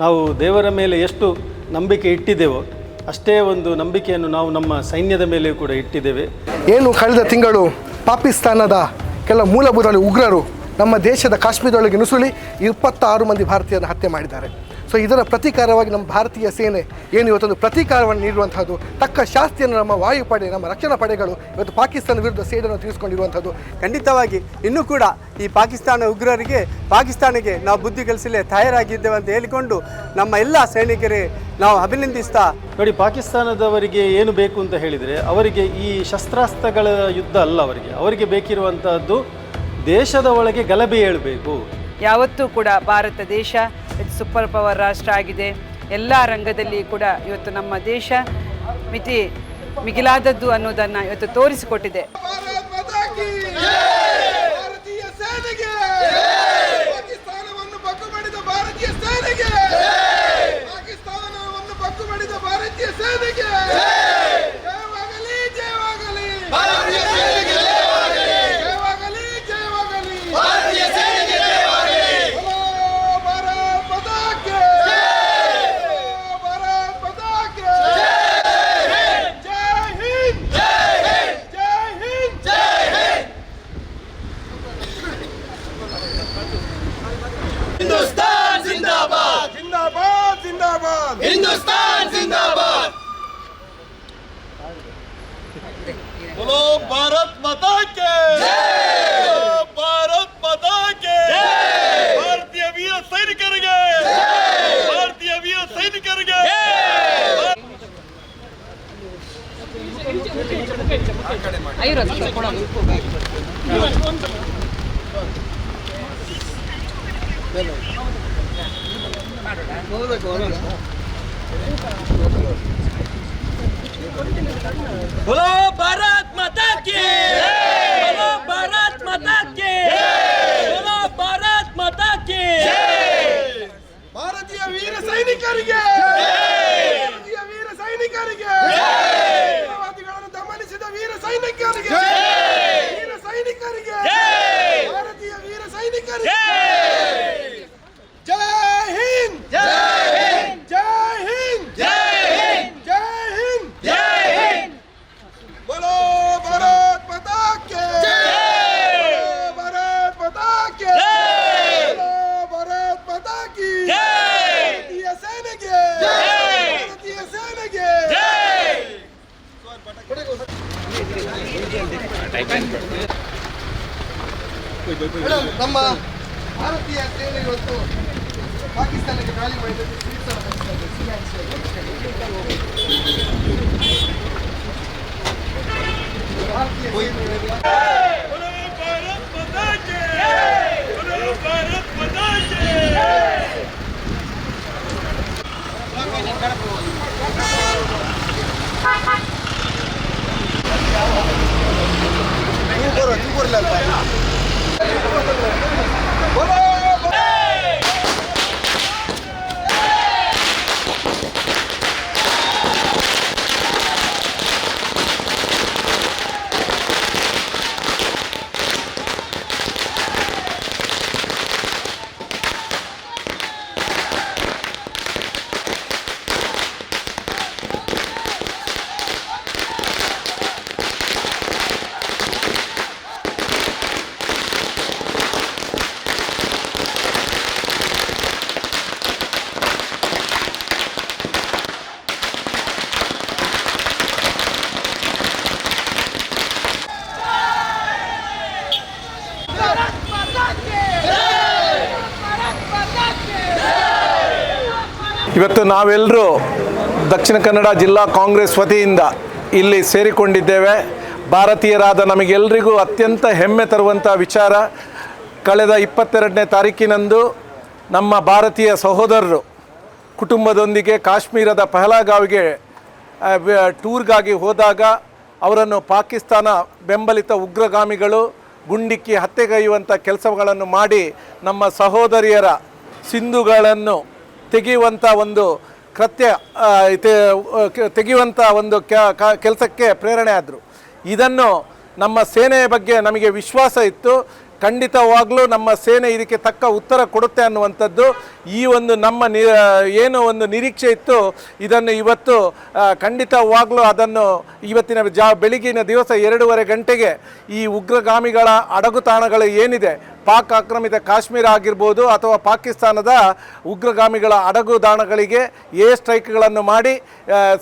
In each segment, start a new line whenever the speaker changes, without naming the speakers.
ನಾವು ದೇವರ ಮೇಲೆ ಎಷ್ಟು ನಂಬಿಕೆ ಇಟ್ಟಿದ್ದೇವೋ ಅಷ್ಟೇ ಒಂದು ನಂಬಿಕೆಯನ್ನು ನಾವು ನಮ್ಮ ಸೈನ್ಯದ ಮೇಲೆಯೂ ಕೂಡ ಇಟ್ಟಿದ್ದೇವೆ.
ಏನು ಕಳೆದ ತಿಂಗಳು ಪಾಕಿಸ್ತಾನದ ಕೆಲ ಮೂಲಭೂತ ಉಗ್ರರು ನಮ್ಮ ದೇಶದ ಕಾಶ್ಮೀರದೊಳಗೆ ನುಸುಳಿ ಇಪ್ಪತ್ತಾರು ಮಂದಿ ಭಾರತೀಯರನ್ನು ಹತ್ಯೆ ಮಾಡಿದ್ದಾರೆ. ಸೊ ಇದರ ಪ್ರತೀಕಾರವಾಗಿ ನಮ್ಮ ಭಾರತೀಯ ಸೇನೆ ಏನು ಇವತ್ತೊಂದು ಪ್ರತೀಕಾರವನ್ನು ನೀಡುವಂಥದ್ದು ತಕ್ಕ ಶಾಸ್ತಿಯನ್ನು ನಮ್ಮ ವಾಯುಪಡೆ ನಮ್ಮ ರಕ್ಷಣಾ ಪಡೆಗಳು ಇವತ್ತು ಪಾಕಿಸ್ತಾನ ವಿರುದ್ಧ ಸೇಡನ್ನು ತೀರಿಸಿಕೊಂಡಿರುವಂಥದ್ದು
ಖಂಡಿತವಾಗಿ ಇನ್ನೂ ಕೂಡ ಈ ಪಾಕಿಸ್ತಾನ ಉಗ್ರರಿಗೆ ಪಾಕಿಸ್ತಾನಿಗೆ ನಾವು ಬುದ್ಧಿ ಕಲಿಸಲೇ ತಯಾರಾಗಿದ್ದೇವೆ ಅಂತ ಹೇಳಿಕೊಂಡು ನಮ್ಮ ಎಲ್ಲ ಸೈನಿಕರೇ ನಾವು ಅಭಿನಂದಿಸ್ತಾ
ನೋಡಿ ಪಾಕಿಸ್ತಾನದವರಿಗೆ ಏನು ಬೇಕು ಅಂತ ಹೇಳಿದರೆ ಅವರಿಗೆ ಈ ಶಸ್ತ್ರಾಸ್ತ್ರಗಳ ಯುದ್ಧ ಅಲ್ಲ ಅವರಿಗೆ. ಅವರಿಗೆ ಬೇಕಿರುವಂತಹದ್ದು ದೇಶದ ಒಳಗೆ ಗಲಭೆ ಏಳಬೇಕು
ಯಾವತ್ತೂ ಕೂಡ ಭಾರತ ದೇಶ ಇದು ಸೂಪರ್ ಪವರ್ ರಾಷ್ಟ್ರ ಆಗಿದೆ. ಎಲ್ಲ ರಂಗದಲ್ಲಿ ಕೂಡ ಇವತ್ತು ನಮ್ಮ ದೇಶ ಮಿತಿ ಮಿಗಿಲಾದದ್ದು ಅನ್ನೋದನ್ನು ಇವತ್ತು ತೋರಿಸಿಕೊಟ್ಟಿದೆ.
Yeah! हिंदुस्तान जिंदाबाद। तो बोलो भारत माता के। तो भारत माता के। भारतीय वीर सैन कर गए भारतीय
वीर सैन कर गए बोलो भारत माता की बोलो भारत माता की
बोलो भारत माता की ಭಾರತೀಯ ವೀರ ಸೈನಿಕರಿಗೆ
ಮೇಡಮ್, ನಮ್ಮ ಭಾರತೀಯ ಸೇನೆ ಇವತ್ತು ಪಾಕಿಸ್ತಾನಕ್ಕೆ ದಾಳಿ ಬಯಸಿದ್ದಾರೆ. ಭಾರತೀಯ ಸೇನೆ
ಇವತ್ತು ನಾವೆಲ್ಲರೂ ದಕ್ಷಿಣ ಕನ್ನಡ ಜಿಲ್ಲಾ ಕಾಂಗ್ರೆಸ್ ವತಿಯಿಂದ ಇಲ್ಲಿ ಸೇರಿಕೊಂಡಿದ್ದೇವೆ. ಭಾರತೀಯರಾದ ನಮಗೆಲ್ಲರಿಗೂ ಅತ್ಯಂತ ಹೆಮ್ಮೆ ತರುವಂಥ ವಿಚಾರ. ಕಳೆದ ಇಪ್ಪತ್ತೆರಡನೇ ತಾರೀಕಿನಂದು ನಮ್ಮ ಭಾರತೀಯ ಸಹೋದರರು ಕುಟುಂಬದೊಂದಿಗೆ ಕಾಶ್ಮೀರದ ಪಹಲಾಗಾವ್ಗೆ ಟೂರ್ಗಾಗಿ ಹೋದಾಗ ಅವರನ್ನು ಪಾಕಿಸ್ತಾನ ಬೆಂಬಲಿತ ಉಗ್ರಗಾಮಿಗಳು ಗುಂಡಿಕ್ಕಿ ಹತ್ಯೆಗೈಯುವಂಥ ಕೆಲಸಗಳನ್ನು ಮಾಡಿ ನಮ್ಮ ಸಹೋದರಿಯರ ಸಿಂಧುಗಳನ್ನು ತೆಗೆಯುವಂಥ ಒಂದು ಕೃತ್ಯ ತೆಗೆಯುವಂಥ ಒಂದು ಕೆಲಸಕ್ಕೆ ಪ್ರೇರಣೆ ಆದರು. ಇದನ್ನು ನಮ್ಮ ಸೇನೆಯ ಬಗ್ಗೆ ನಮಗೆ ವಿಶ್ವಾಸ ಇತ್ತು. ಖಂಡಿತವಾಗ್ಲೂ ನಮ್ಮ ಸೇನೆ ಇದಕ್ಕೆ ತಕ್ಕ ಉತ್ತರ ಕೊಡುತ್ತೆ ಅನ್ನುವಂಥದ್ದು ಈ ಒಂದು ನಮ್ಮ ನಿ ಏನು ಒಂದು ನಿರೀಕ್ಷೆ ಇತ್ತು, ಇದನ್ನು ಇವತ್ತು ಖಂಡಿತವಾಗ್ಲೂ ಅದನ್ನು ಇವತ್ತಿನ ಜಾ, ಬೆಳಗಿನ ದಿವಸ ಎರಡೂವರೆ ಗಂಟೆಗೆ ಈ ಉಗ್ರಗಾಮಿಗಳ ಅಡಗುತಾಣಗಳು ಏನಿದೆ ಪಾಕ್ ಆಕ್ರಮಿತ ಕಾಶ್ಮೀರ ಆಗಿರ್ಬೋದು ಅಥವಾ ಪಾಕಿಸ್ತಾನದ ಉಗ್ರಗಾಮಿಗಳ ಅಡಗುದಾಣಗಳಿಗೆ ಏ ಸ್ಟ್ರೈಕ್ಗಳನ್ನು ಮಾಡಿ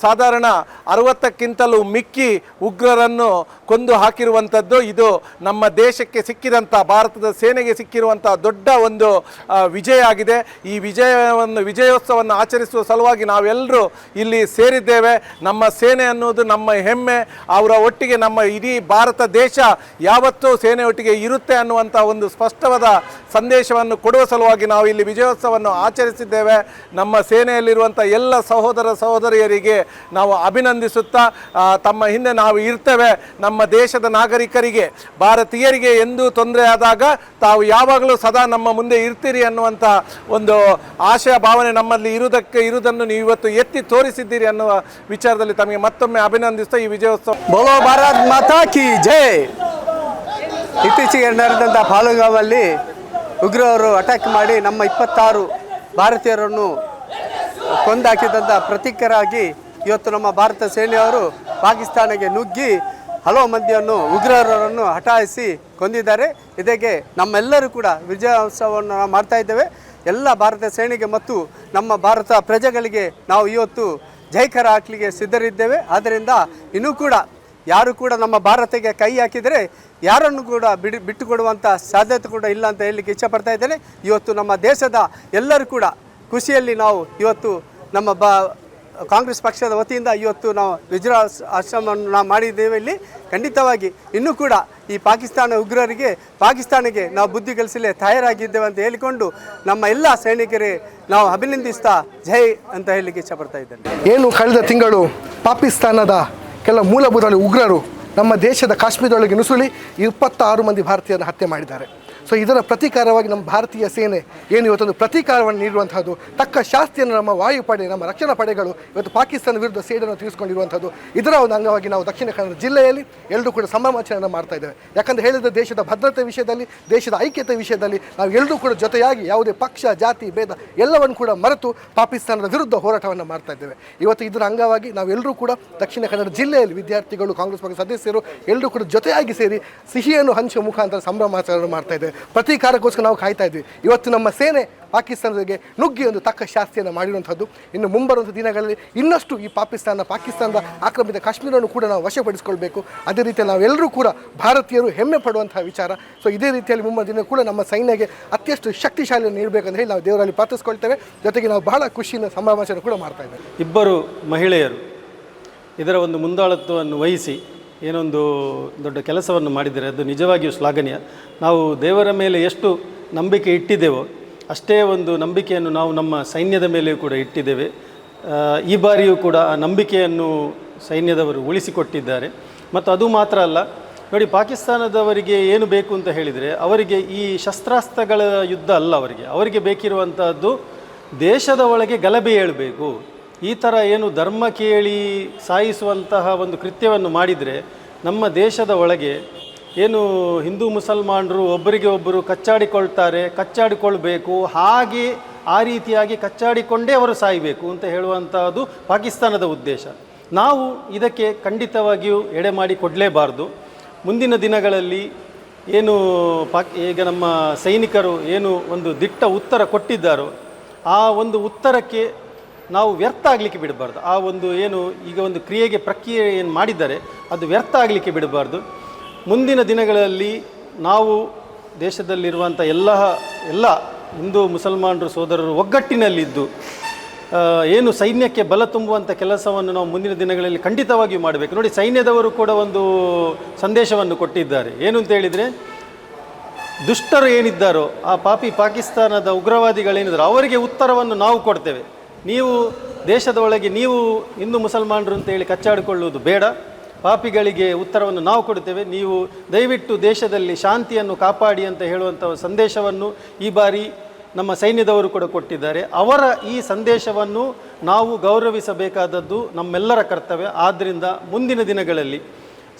ಸಾಧಾರಣ ಅರವತ್ತಕ್ಕಿಂತಲೂ ಮಿಕ್ಕಿ ಉಗ್ರರನ್ನು ಕೊಂದು ಹಾಕಿರುವಂಥದ್ದು ಇದು ನಮ್ಮ ದೇಶಕ್ಕೆ ಸಿಕ್ಕಿದಂಥ, ಭಾರತದ ಸೇನೆಗೆ ಸಿಕ್ಕಿರುವಂಥ ದೊಡ್ಡ ಒಂದು ವಿಜಯ ಆಗಿದೆ. ಈ ವಿಜಯವನ್ನು, ವಿಜಯೋತ್ಸವವನ್ನು ಆಚರಿಸುವ ಸಲುವಾಗಿ ನಾವೆಲ್ಲರೂ ಇಲ್ಲಿ ಸೇರಿದ್ದೇವೆ. ನಮ್ಮ ಸೇನೆ ಅನ್ನೋದು ನಮ್ಮ ಹೆಮ್ಮೆ, ಅವರ ಒಟ್ಟಿಗೆ ನಮ್ಮ ಇಡೀ ಭಾರತ ದೇಶ ಯಾವತ್ತೂ ಸೇನೆಯೊಟ್ಟಿಗೆ ಇರುತ್ತೆ ಅನ್ನುವಂಥ ಒಂದು ಸ್ಪಷ್ಟವಾದ ಸಂದೇಶವನ್ನು ಕೊಡುವ ಸಲುವಾಗಿ ನಾವು ಇಲ್ಲಿ ವಿಜಯೋತ್ಸವವನ್ನು ಆಚರಿಸಿದ್ದೇವೆ. ನಮ್ಮ ಸೇನೆಯಲ್ಲಿರುವಂಥ ಎಲ್ಲ ಸಹೋದರ ಸಹೋದರಿಯರಿಗೆ ನಾವು ಅಭಿನಂದಿಸುತ್ತಾ ತಮ್ಮ ಹಿಂದೆ ನಾವು ಇರ್ತೇವೆ. ನಮ್ಮ ದೇಶದ ನಾಗರಿಕರಿಗೆ, ಭಾರತೀಯರಿಗೆ ಎಂದೂ ತೊಂದರೆ ಆದಾಗ ತಾವು ಯಾವಾಗಲೂ ಸದಾ ನಮ್ಮ ಮುಂದೆ ಇರ್ತೀರಿ ಅನ್ನುವಂಥ ಒಂದು ಆಶಯ, ಭಾವನೆ ನಮ್ಮಲ್ಲಿ ಇರುವುದಕ್ಕೆ, ಇರುವುದನ್ನು ನೀವು ಇವತ್ತು ಎತ್ತಿ ತೋರಿಸಿದ್ದೀರಿ ಅನ್ನುವ ವಿಚಾರದಲ್ಲಿ ತಮಗೆ ಮತ್ತೊಮ್ಮೆ ಅಭಿನಂದಿಸ್ತಾ ಈ ವಿಜಯೋತ್ಸವ
ಭಾರತ್ ಮಾತಾ ಕಿ ಜೈ! ಇತ್ತೀಚೆಗೆ ನಡೆದಂಥ ಪಾಲುಗಾವಲ್ಲಿ ಉಗ್ರವರು ಅಟ್ಯಾಕ್ ಮಾಡಿ ನಮ್ಮ ಇಪ್ಪತ್ತಾರು ಭಾರತೀಯರನ್ನು ಕೊಂದಾಕಿದಂಥ ಪ್ರತೀಕರಾಗಿ ಇವತ್ತು ನಮ್ಮ ಭಾರತ ಸೇನೆಯವರು ಪಾಕಿಸ್ತಾನಕ್ಕೆ ನುಗ್ಗಿ ಹಲವು ಮಂದಿಯನ್ನು ಉಗ್ರರನ್ನು ಹಟಾಯಿಸಿ ಕೊಂದಿದ್ದಾರೆ. ಇದಕ್ಕೆ ನಮ್ಮೆಲ್ಲರೂ ಕೂಡ ವಿಜಯೋತ್ಸವವನ್ನು ನಾವು ಮಾಡ್ತಾ ಇದ್ದೇವೆ. ಎಲ್ಲ ಭಾರತ ಸೇನೆಗೆ ಮತ್ತು ನಮ್ಮ ಭಾರತ ಪ್ರಜೆಗಳಿಗೆ ನಾವು ಇವತ್ತು ಜೈಕರ ಹಾಕ್ಲಿಕ್ಕೆ ಸಿದ್ಧರಿದ್ದೇವೆ. ಆದ್ದರಿಂದ ಇನ್ನೂ ಕೂಡ ಯಾರು ಕೂಡ ನಮ್ಮ ಭಾರತಕ್ಕೆ ಕೈ ಹಾಕಿದರೆ ಯಾರನ್ನು ಕೂಡ ಬಿಡಿ ಬಿಟ್ಟುಕೊಡುವಂಥ ಸಾಧ್ಯತೆ ಕೂಡ ಇಲ್ಲ ಅಂತ ಹೇಳಲಿಕ್ಕೆ ಇಚ್ಛಪಡ್ತಾ ಇದ್ದೇನೆ. ಇವತ್ತು ನಮ್ಮ ದೇಶದ ಎಲ್ಲರೂ ಕೂಡ ಖುಷಿಯಲ್ಲಿ ನಾವು ಇವತ್ತು ನಮ್ಮ ಬಾ ಕಾಂಗ್ರೆಸ್ ಪಕ್ಷದ ವತಿಯಿಂದ ಇವತ್ತು ನಾವು ವಿಜ್ರಾ ಆಶ್ರಮವನ್ನು ನಾವು ಮಾಡಿದ್ದೇವೆ ಇಲ್ಲಿ. ಖಂಡಿತವಾಗಿ ಇನ್ನೂ ಕೂಡ ಈ ಪಾಕಿಸ್ತಾನ ಉಗ್ರರಿಗೆ ಪಾಕಿಸ್ತಾನಿಗೆ ನಾವು ಬುದ್ಧಿ ಕಲಿಸಲೇ ತಯಾರಾಗಿದ್ದೇವೆ ಅಂತ ಹೇಳಿಕೊಂಡು ನಮ್ಮ ಎಲ್ಲ ಸೈನಿಕರೇ ನಾವು ಅಭಿನಂದಿಸ್ತಾ ಜೈ ಅಂತ ಹೇಳಲಿಕ್ಕೆ ಇಚ್ಛಪಡ್ತಾ ಇದ್ದೇನೆ.
ಏನು ಕಳೆದ ತಿಂಗಳು ಪಾಕಿಸ್ತಾನದ ಕೆಲ ಮೂಲಭೂತವಾಗಿ ಉಗ್ರರು ನಮ್ಮ ದೇಶದ ಕಾಶ್ಮೀರದೊಳಗೆ ನುಸುಳಿ ಇಪ್ಪತ್ತಾರು ಮಂದಿ ಭಾರತೀಯರನ್ನು ಹತ್ಯೆ ಮಾಡಿದ್ದಾರೆ. ಸೊ ಇದರ ಪ್ರತೀಕಾರವಾಗಿ ನಮ್ಮ ಭಾರತೀಯ ಸೇನೆ ಏನು ಇವತ್ತೊಂದು ಪ್ರತೀಕಾರವನ್ನು ನೀಡುವಂಥದ್ದು ತಕ್ಕ ಶಾಸ್ತಿಯನ್ನು ನಮ್ಮ ವಾಯುಪಡೆ, ನಮ್ಮ ರಕ್ಷಣಾ ಪಡೆಗಳು ಇವತ್ತು ಪಾಕಿಸ್ತಾನ ವಿರುದ್ಧ ಸೇಡನ್ನು ತೀರಿಸಿಕೊಂಡಿರುವಂಥದ್ದು ಇದರ ಒಂದು ಅಂಗವಾಗಿ ನಾವು ದಕ್ಷಿಣ ಕನ್ನಡ ಜಿಲ್ಲೆಯಲ್ಲಿ ಎಲ್ಲರೂ ಕೂಡ ಸಂಭ್ರಮಾಚರಣೆ ಮಾಡ್ತಾ ಇದ್ದೇವೆ. ಯಾಕಂದರೆ ಹೇಳಿದ ದೇಶದ ಭದ್ರತೆ ವಿಷಯದಲ್ಲಿ, ದೇಶದ ಐಕ್ಯತೆ ವಿಷಯದಲ್ಲಿ ನಾವು ಎಲ್ಲರೂ ಕೂಡ ಜೊತೆಯಾಗಿ ಯಾವುದೇ ಪಕ್ಷ, ಜಾತಿ, ಭೇದ ಎಲ್ಲವನ್ನು ಕೂಡ ಮರೆತು ಪಾಕಿಸ್ತಾನದ ವಿರುದ್ಧ ಹೋರಾಟವನ್ನು ಮಾಡ್ತಾ ಇದ್ದೇವೆ. ಇವತ್ತು ಇದರ ಅಂಗವಾಗಿ ನಾವೆಲ್ಲರೂ ಕೂಡ ದಕ್ಷಿಣ ಕನ್ನಡ ಜಿಲ್ಲೆಯಲ್ಲಿ ವಿದ್ಯಾರ್ಥಿಗಳು, ಕಾಂಗ್ರೆಸ್ ಪಕ್ಷದ ಸದಸ್ಯರು ಎಲ್ಲರೂ ಕೂಡ ಜೊತೆಯಾಗಿ ಸೇರಿ ಸಿಹಿಯನ್ನು ಹಂಚುವ ಮುಖಾಂತರ ಸಂಭ್ರಮಾಚರಣೆ ಮಾಡ್ತಾ ಇದ್ದೇವೆ. ಪ್ರತೀಕಾರಕ್ಕೋಸ್ಕರ ನಾವು ಕಾಯ್ತಾ ಇದ್ವಿ. ಇವತ್ತು ನಮ್ಮ ಸೇನೆ ಪಾಕಿಸ್ತಾನಕ್ಕೆ ನುಗ್ಗಿ ಒಂದು ತಕ್ಕ ಶಾಸ್ತಿಯನ್ನು ಮಾಡಿರುವಂಥದ್ದು ಇನ್ನು ಮುಂಬರುವಂಥ ದಿನಗಳಲ್ಲಿ ಇನ್ನಷ್ಟು ಈ ಪಾಕಿಸ್ತಾನ ಪಾಕಿಸ್ತಾನದ ಆಕ್ರಮಿತ ಕಾಶ್ಮೀರವನ್ನು ಕೂಡ ನಾವು ವಶಪಡಿಸಿಕೊಳ್ಬೇಕು. ಅದೇ ರೀತಿ ನಾವೆಲ್ಲರೂ ಕೂಡ ಭಾರತೀಯರು ಹೆಮ್ಮೆ ಪಡುವಂತಹ ವಿಚಾರ. ಸೊ ಇದೇ ರೀತಿಯಲ್ಲಿ ಮುಂಬರುವ ದಿನ ಕೂಡ ನಮ್ಮ ಸೈನ್ಯಗೆ ಅತ್ಯಷ್ಟು ಶಕ್ತಿಶಾಲಿಯನ್ನು ನೀಡಬೇಕಂತ ಹೇಳಿ ನಾವು ದೇವರಲ್ಲಿ ಪ್ರಾರ್ಥಿಸ್ಕೊಳ್ತೇವೆ. ಜೊತೆಗೆ ನಾವು ಬಹಳ ಖುಷಿಯಿಂದ ಸಂಭ್ರಮಾಚರಣೆ ಕೂಡ ಮಾಡ್ತಾ ಇದ್ದೇವೆ.
ಇಬ್ಬರು ಮಹಿಳೆಯರು ಇದರ ಒಂದು ಮುಂದಾಳತ್ವವನ್ನು ವಹಿಸಿ ಏನೊಂದು ದೊಡ್ಡ ಕೆಲಸವನ್ನು ಮಾಡಿದರೆ ಅದು ನಿಜವಾಗಿಯೂ ಶ್ಲಾಘನೀಯ. ನಾವು ದೇವರ ಮೇಲೆ ಎಷ್ಟು ನಂಬಿಕೆ ಇಟ್ಟಿದ್ದೇವೋ, ಅಷ್ಟೇ ಒಂದು ನಂಬಿಕೆಯನ್ನು ನಾವು ನಮ್ಮ ಸೈನ್ಯದ ಮೇಲೆಯೂ ಕೂಡ ಇಟ್ಟಿದ್ದೇವೆ. ಈ ಬಾರಿಯೂ ಕೂಡ ಆ ನಂಬಿಕೆಯನ್ನು ಸೈನ್ಯದವರು ಉಳಿಸಿಕೊಟ್ಟಿದ್ದಾರೆ. ಮತ್ತು ಅದು ಮಾತ್ರ ಅಲ್ಲ, ನೋಡಿ ಪಾಕಿಸ್ತಾನದವರಿಗೆ ಏನು ಬೇಕು ಅಂತ ಹೇಳಿದರೆ, ಅವರಿಗೆ ಈ ಶಸ್ತ್ರಾಸ್ತ್ರಗಳ ಯುದ್ಧ ಅಲ್ಲ ಅವರಿಗೆ. ಅವರಿಗೆ ಬೇಕಿರುವಂಥದ್ದು ದೇಶದ ಒಳಗೆ ಗಲಭೆ ಏಳಬೇಕು. ಈ ಥರ ಏನು ಧರ್ಮ ಕೇಳಿ ಸಾಯಿಸುವಂತಹ ಒಂದು ಕೃತ್ಯವನ್ನು ಮಾಡಿದರೆ ನಮ್ಮ ದೇಶದ ಒಳಗೆ ಏನು ಹಿಂದೂ ಮುಸಲ್ಮಾನರು ಒಬ್ಬರಿಗೆ ಒಬ್ಬರು ಕಚ್ಚಾಡಿಕೊಳ್ತಾರೆ, ಕಚ್ಚಾಡಿಕೊಳ್ಬೇಕು, ಹಾಗೆ ಆ ರೀತಿಯಾಗಿ ಕಚ್ಚಾಡಿಕೊಂಡೇ ಅವರು ಸಾಯಬೇಕು ಅಂತ ಹೇಳುವಂಥದ್ದು ಪಾಕಿಸ್ತಾನದ ಉದ್ದೇಶ. ನಾವು ಇದಕ್ಕೆ ಖಂಡಿತವಾಗಿಯೂ ಎಡೆ ಮಾಡಿ ಕೊಡಲೇಬಾರ್ದು. ಮುಂದಿನ ದಿನಗಳಲ್ಲಿ ಏನು ಪಾಕ್, ಈಗ ನಮ್ಮ ಸೈನಿಕರು ಏನು ಒಂದು ದಿಟ್ಟ ಉತ್ತರ ಕೊಟ್ಟಿದ್ದಾರೋ, ಆ ಒಂದು ಉತ್ತರಕ್ಕೆ ನಾವು ವ್ಯರ್ಥ ಆಗಲಿಕ್ಕೆ ಬಿಡಬಾರ್ದು. ಆ ಒಂದು ಏನು ಈಗ ಒಂದು ಕ್ರಿಯೆಗೆ ಪ್ರಕ್ರಿಯೆ ಏನು ಮಾಡಿದ್ದಾರೆ ಅದು ವ್ಯರ್ಥ ಆಗಲಿಕ್ಕೆ ಬಿಡಬಾರ್ದು. ಮುಂದಿನ ದಿನಗಳಲ್ಲಿ ನಾವು ದೇಶದಲ್ಲಿರುವಂಥ ಎಲ್ಲ ಎಲ್ಲ ಹಿಂದೂ ಮುಸಲ್ಮಾನರು ಸೋದರರು ಒಗ್ಗಟ್ಟಿನಲ್ಲಿದ್ದು ಏನು ಸೈನ್ಯಕ್ಕೆ ಬಲ ತುಂಬುವಂಥ ಕೆಲಸವನ್ನು ನಾವು ಮುಂದಿನ ದಿನಗಳಲ್ಲಿ ಖಂಡಿತವಾಗಿಯೂ ಮಾಡಬೇಕು. ನೋಡಿ, ಸೈನ್ಯದವರು ಕೂಡ ಒಂದು ಸಂದೇಶವನ್ನು ಕೊಟ್ಟಿದ್ದಾರೆ. ಏನು ಅಂತ ಹೇಳಿದರೆ, ದುಷ್ಟರು ಏನಿದ್ದಾರೋ, ಆ ಪಾಪಿ ಪಾಕಿಸ್ತಾನದ ಉಗ್ರವಾದಿಗಳೇನಿದ್ದಾರೋ, ಅವರಿಗೆ ಉತ್ತರವನ್ನು ನಾವು ಕೊಡ್ತೇವೆ. ನೀವು ದೇಶದ ಒಳಗೆ ನೀವು ಹಿಂದೂ ಮುಸಲ್ಮಾನರು ಅಂತ ಹೇಳಿ ಕಚ್ಚಾಡಿಕೊಳ್ಳುವುದು ಬೇಡ. ಪಾಪಿಗಳಿಗೆ ಉತ್ತರವನ್ನು ನಾವು ಕೊಡುತ್ತೇವೆ. ನೀವು ದಯವಿಟ್ಟು ದೇಶದಲ್ಲಿ ಶಾಂತಿಯನ್ನು ಕಾಪಾಡಿ ಅಂತ ಹೇಳುವಂಥ ಸಂದೇಶವನ್ನು ಈ ಬಾರಿ ನಮ್ಮ ಸೈನ್ಯದವರು ಕೂಡ ಕೊಟ್ಟಿದ್ದಾರೆ. ಅವರ ಈ ಸಂದೇಶವನ್ನು ನಾವು ಗೌರವಿಸಬೇಕಾದದ್ದು ನಮ್ಮೆಲ್ಲರ ಕರ್ತವ್ಯ. ಆದ್ದರಿಂದ ಮುಂದಿನ ದಿನಗಳಲ್ಲಿ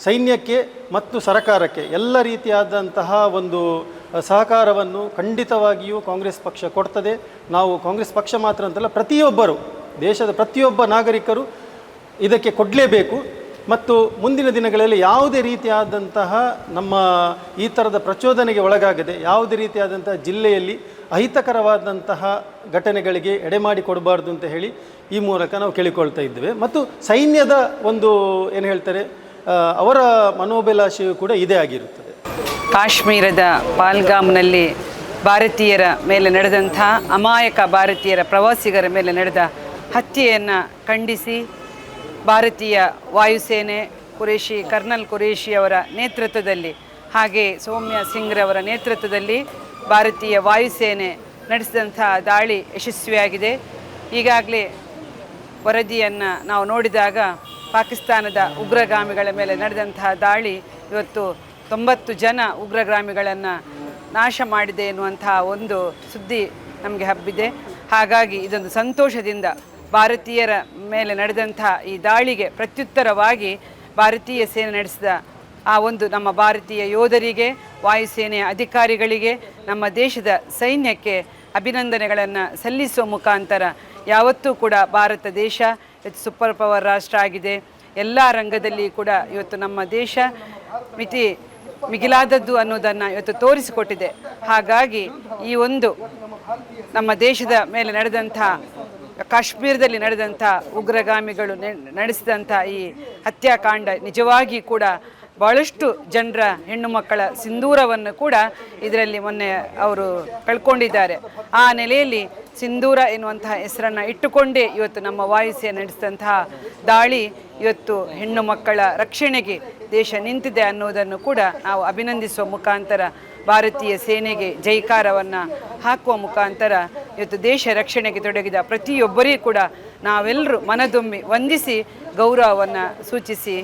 ಸೈನ್ಯಕ್ಕೆ ಮತ್ತು ಸರಕಾರಕ್ಕೆ ಎಲ್ಲ ರೀತಿಯಾದಂತಹ ಒಂದು ಸಹಕಾರವನ್ನು ಖಂಡಿತವಾಗಿಯೂ ಕಾಂಗ್ರೆಸ್ ಪಕ್ಷ ಕೊಡ್ತದೆ. ನಾವು ಕಾಂಗ್ರೆಸ್ ಪಕ್ಷ ಮಾತ್ರ ಅಂತಲ್ಲ, ಪ್ರತಿಯೊಬ್ಬರು, ದೇಶದ ಪ್ರತಿಯೊಬ್ಬ ನಾಗರಿಕರು ಇದಕ್ಕೆ ಕೊಡಲೇಬೇಕು. ಮತ್ತು ಮುಂದಿನ ದಿನಗಳಲ್ಲಿ ಯಾವುದೇ ರೀತಿಯಾದಂತಹ ನಮ್ಮ ಈ ಥರದ ಪ್ರಚೋದನೆಗೆ ಒಳಗಾಗದೆ, ಯಾವುದೇ ರೀತಿಯಾದಂತಹ ಜಿಲ್ಲೆಯಲ್ಲಿ ಅಹಿತಕರವಾದಂತಹ ಘಟನೆಗಳಿಗೆ ಎಡೆಮಾಡಿ ಕೊಡಬಾರ್ದು ಅಂತ ಹೇಳಿ ಈ ಮೂಲಕ ನಾವು ಕೇಳಿಕೊಳ್ತಾ ಇದ್ದೇವೆ. ಮತ್ತು ಸೈನ್ಯದ ಒಂದು, ಏನು ಹೇಳ್ತಾರೆ ಅವರ ಮನೋಭಿಲಾಷೆಯು ಕೂಡ ಇದೇ ಆಗಿರುತ್ತದೆ.
ಕಾಶ್ಮೀರದ ಪಾಲ್ಗಾಮ್ನಲ್ಲಿ ಭಾರತೀಯರ ಮೇಲೆ ನಡೆದಂಥ ಅಮಾಯಕ ಭಾರತೀಯರ ಪ್ರವಾಸಿಗರ ಮೇಲೆ ನಡೆದ ಹತ್ಯೆಯನ್ನು ಖಂಡಿಸಿ ಭಾರತೀಯ ವಾಯುಸೇನೆ ಕುರೇಶಿ ಕರ್ನಲ್ ಕುರೇಶಿ ಅವರ ನೇತೃತ್ವದಲ್ಲಿ ಹಾಗೆ ಸೌಮ್ಯ ಸಿಂಗ್ರವರ ನೇತೃತ್ವದಲ್ಲಿ ಭಾರತೀಯ ವಾಯುಸೇನೆ ನಡೆಸಿದಂಥ ದಾಳಿ ಯಶಸ್ವಿಯಾಗಿದೆ. ಈಗಾಗಲೇ ವರದಿಯನ್ನು ನಾವು ನೋಡಿದಾಗ ಪಾಕಿಸ್ತಾನದ ಉಗ್ರಗಾಮಿಗಳ ಮೇಲೆ ನಡೆದಂತಹ ದಾಳಿ ಇವತ್ತು ತೊಂಬತ್ತು ಜನ ಉಗ್ರಗ್ರಾಮಿಗಳನ್ನು ನಾಶ ಮಾಡಿದೆ ಎನ್ನುವಂತಹ ಒಂದು ಸುದ್ದಿ ನಮಗೆ ಹಬ್ಬಿದೆ. ಹಾಗಾಗಿ ಇದೊಂದು ಸಂತೋಷದಿಂದ ಭಾರತೀಯರ ಮೇಲೆ ನಡೆದಂಥ ಈ ದಾಳಿಗೆ ಪ್ರತ್ಯುತ್ತರವಾಗಿ ಭಾರತೀಯ ಸೇನೆ ನಡೆಸಿದ ಆ ಒಂದು ನಮ್ಮ ಭಾರತೀಯ ಯೋಧರಿಗೆ ವಾಯುಸೇನೆಯ ಅಧಿಕಾರಿಗಳಿಗೆ, ನಮ್ಮ ದೇಶದ ಸೈನ್ಯಕ್ಕೆ ಅಭಿನಂದನೆಗಳನ್ನು ಸಲ್ಲಿಸುವ ಮುಖಾಂತರ ಯಾವತ್ತೂ ಕೂಡ ಭಾರತ ದೇಶ ಸೂಪರ್ ಪವರ್ ರಾಷ್ಟ್ರ ಆಗಿದೆ. ಎಲ್ಲ ರಂಗದಲ್ಲಿ ಕೂಡ ಇವತ್ತು ನಮ್ಮ ದೇಶ ಮಿತಿ ಮಿಗಿಲಾದದ್ದು ಅನ್ನೋದನ್ನು ಇವತ್ತು ತೋರಿಸಿಕೊಟ್ಟಿದೆ. ಹಾಗಾಗಿ ಈ ಒಂದು ನಮ್ಮ ದೇಶದ ಮೇಲೆ ನಡೆದಂಥ, ಕಾಶ್ಮೀರದಲ್ಲಿ ನಡೆದಂಥ ಉಗ್ರಗಾಮಿಗಳು ನಡೆಸಿದಂಥ ಈ ಹತ್ಯಾಕಾಂಡ ನಿಜವಾಗಿ ಕೂಡ ಭಾಳಷ್ಟು ಜನರ ಹೆಣ್ಣು ಮಕ್ಕಳ ಸಿಂಧೂರವನ್ನು ಕೂಡ ಇದರಲ್ಲಿ ಮೊನ್ನೆ ಅವರು ಕಳ್ಕೊಂಡಿದ್ದಾರೆ. ಆ ನೆಲೆಯಲ್ಲಿ ಸಿಂಧೂರ ಎನ್ನುವಂತಹ ಹೆಸರನ್ನು ಇಟ್ಟುಕೊಂಡೇ ಇವತ್ತು ನಮ್ಮ ವಾಯುಸೇನೆ ನಡೆಸಿದಂತಹ ದಾಳಿ ಇವತ್ತು ಹೆಣ್ಣು ಮಕ್ಕಳ ರಕ್ಷಣೆಗೆ ದೇಶ ನಿಂತಿದೆ ಅನ್ನೋದನ್ನು ಕೂಡ ನಾವು ಅಭಿನಂದಿಸುವ ಮುಖಾಂತರ ಭಾರತೀಯ ಸೇನೆಗೆ ಜೈಕಾರವನ್ನು ಹಾಕುವ ಮುಖಾಂತರ ಇವತ್ತು ದೇಶ ರಕ್ಷಣೆಗೆ ತೊಡಗಿದ ಪ್ರತಿಯೊಬ್ಬರಿಗೂ ಕೂಡ ನಾವೆಲ್ಲರೂ ಮನದುಮ್ಮಿ ವಂದಿಸಿ ಗೌರವವನ್ನು ಸೂಚಿಸಿ